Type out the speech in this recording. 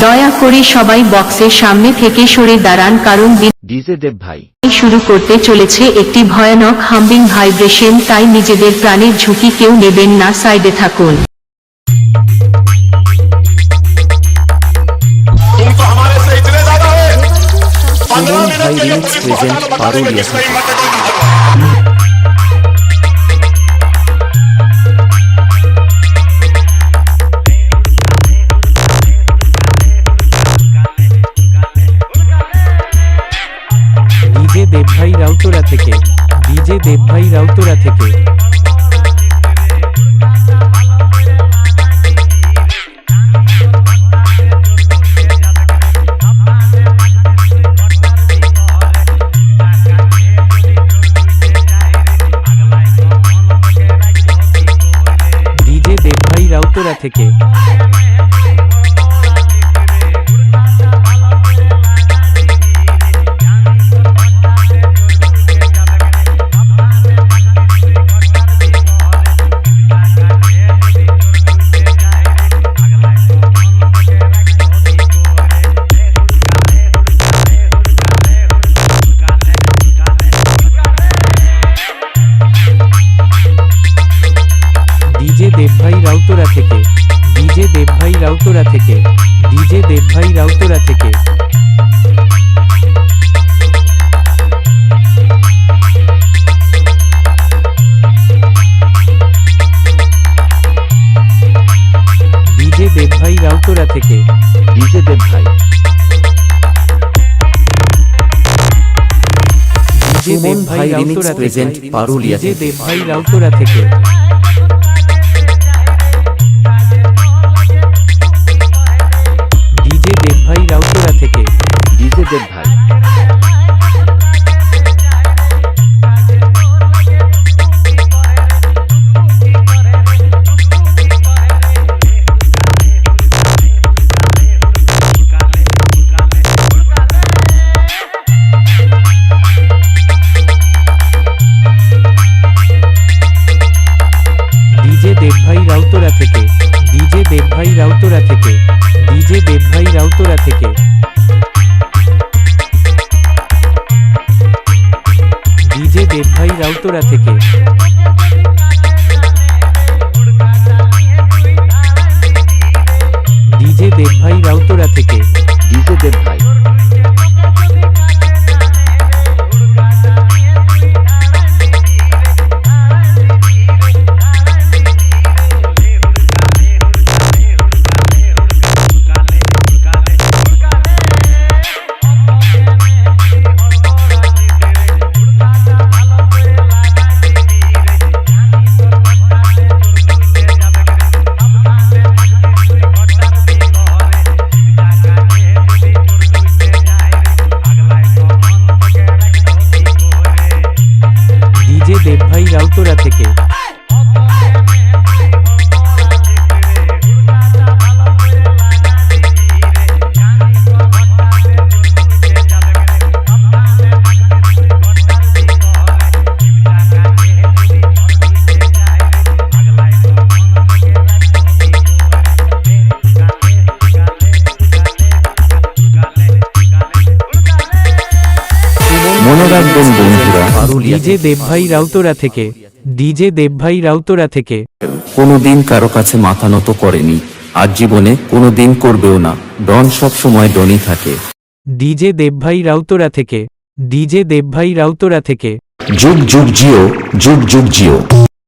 দয়া করে সবাই বক্সের সামনে থেকে সরে দাঁড়ান কারণ ডিজে দেব ভাই। শুরু করতে চলেছে একটি ভয়ানক হাম্বিং ভাইব্রেশন তাই নিজেদের প্রাণের ঝুঁকি কেউ নেবেন না সাইডে থাকুন। রাউতরা থেকে ডিজে দেবভাই রাউতরা থেকে। থেকে। দেবভাই রাউতরা থেকে ডিজে দেবভাই রাউতরা থেকে ডিজে দেবভাই রাউতরা থেকে। ডিজে দেবভাই রাউতরা থেকে ডিজে দেব ভাই ডিজে দেবভাই ডিজে দেবভাই রাউতরা থেকে। দেবভাই রাউতরা থেকে, ডিজে দেবভাই রাউতরা থেকে। ডিজে দেবভাই রাউতরা থেকে। ডিজে দেবভাই রাউতরা থেকে। ডিজে দেব ভাই ডিজে দেবভাই রাউতরা থেকে রাখবেন বন্ধুরা। ডিজে দেবভাই রাউতরা থেকে। ডিজে দেবভাই রাউতরা থেকে। কোনোদিন কারও কাছে মাথা নত করেনি। আর জীবনে কোনোদিন করবেও না। ডন সব সময় ডনই থাকে। ডিজে দেবভাই রাউতরা থেকে। ডিজে দেবভাই রাউতরা থেকে। যুগ যুগ জিও। যুগ যুগ জিও।